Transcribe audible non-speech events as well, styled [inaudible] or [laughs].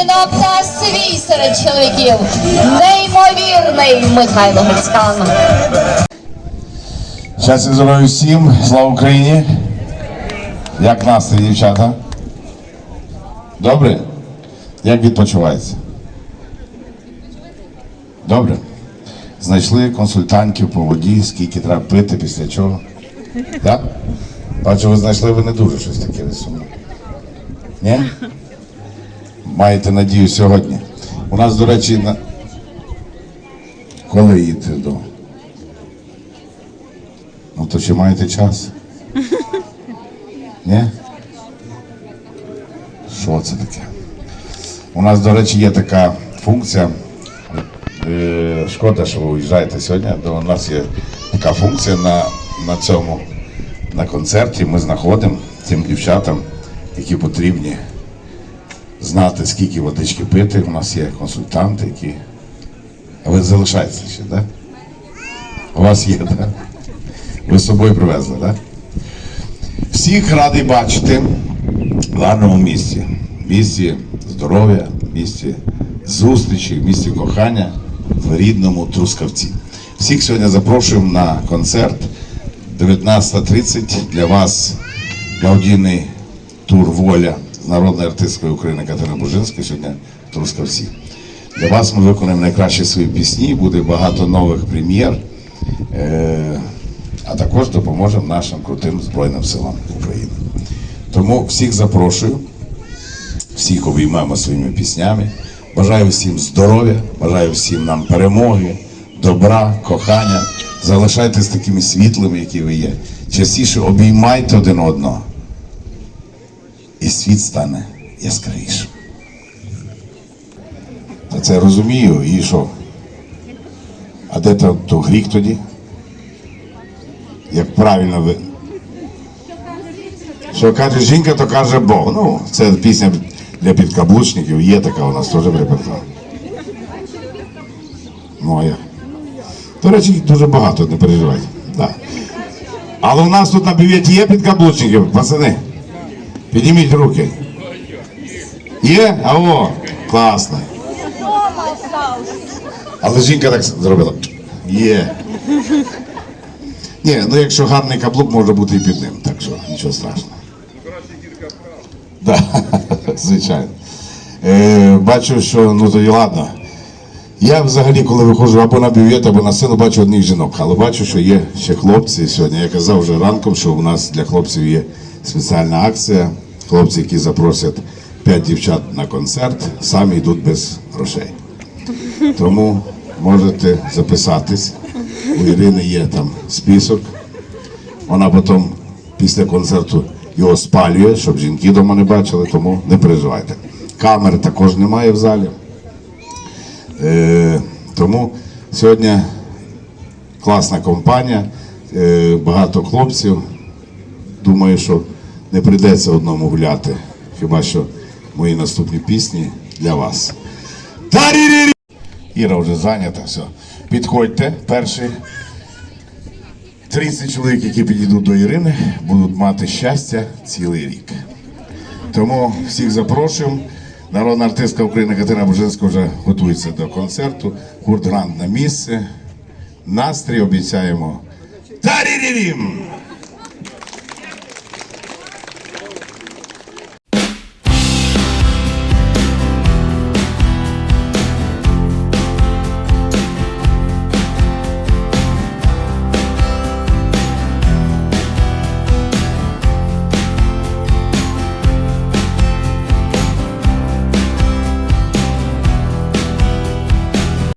жінок та свій серед чоловіків. Неймовірний Михайло Грицькан. Щастя здоров'я всім, слава Україні! Як настрій, дівчата? Добре? Як відпочивається? Добре? Знайшли консультантів по воді, скільки треба пити, після чого. Так? Бачу, ви знайшли, ви не дуже щось таке розумне. Ні? Маєте надію сьогодні. У нас, до речі, на... коли їдете додому? Ну то чи маєте час? [laughs] Ні? Що це таке? У нас, до речі, є така функція. Е, Шкода, що ви уїжджаєте сьогодні. бо У нас є така функція на, на цьому на концерті. Ми знаходимо тим дівчатам, які потрібні знати, скільки водички пити. У нас є консультанти, які. А ви залишаєтеся ще, так? Да? У вас є, так? Да? Ви з собою привезли, так? Всіх радий бачити в гарному місці. Місці здоров'я, місці зустрічі, місці кохання в рідному Трускавці. Всіх сьогодні запрошуємо на концерт 19.30 для вас благодійний тур Воля народної артисткою України Катерини Бужинської сьогодні Трускавці. Для вас ми виконаємо найкращі свої пісні, буде багато нових прем'єр. Е, а також допоможемо нашим крутим Збройним силам України. Тому всіх запрошую, всіх обіймемо своїми піснями. Бажаю всім здоров'я, бажаю всім нам перемоги, добра, кохання. Залишайтесь такими світлими, які ви є. Частіше обіймайте один одного. І світ стане яскравішим. Та це розумію, і що? А де то, то гріх тоді? як правильно ви. Що каже жінка, то каже Бог. Ну, це пісня для підкаблучників, є така у нас теж в репертуарі. Моя. До речі, дуже багато, не переживайте. Да. Але у нас тут на бюветі є підкаблучники, пацани. Підніміть руки. Є? А о, класно. Але жінка так зробила. Є. Ні, ну якщо гарний каблук, може бути і під ним, так що нічого страшного. Да, [laughs] звичайно. Е, бачу, що ну тоді ладно. Я взагалі, коли виходжу або на бювет, або на сцену, бачу одних жінок, але бачу, що є ще хлопці сьогодні. Я казав вже ранком, що у нас для хлопців є спеціальна акція. Хлопці, які запросять 5 дівчат на концерт, самі йдуть без грошей. Тому можете записатись. У Ірини є там список. Вона потім після концерту його спалює, щоб жінки вдома не бачили, тому не переживайте. Камери також немає в залі. Е, тому сьогодні класна компанія, е, багато хлопців. Думаю, що не прийдеться одному гуляти. Хіба що мої наступні пісні для вас. Іра вже зайнята, все. Підходьте, перший. 30 чоловік, які підійдуть до Ірини, будуть мати щастя цілий рік. Тому всіх запрошуємо. Народна артистка України Катерина Божинська вже готується до концерту. Гурт Грант на місце. Настрій обіцяємо. Тарі-рі-рім!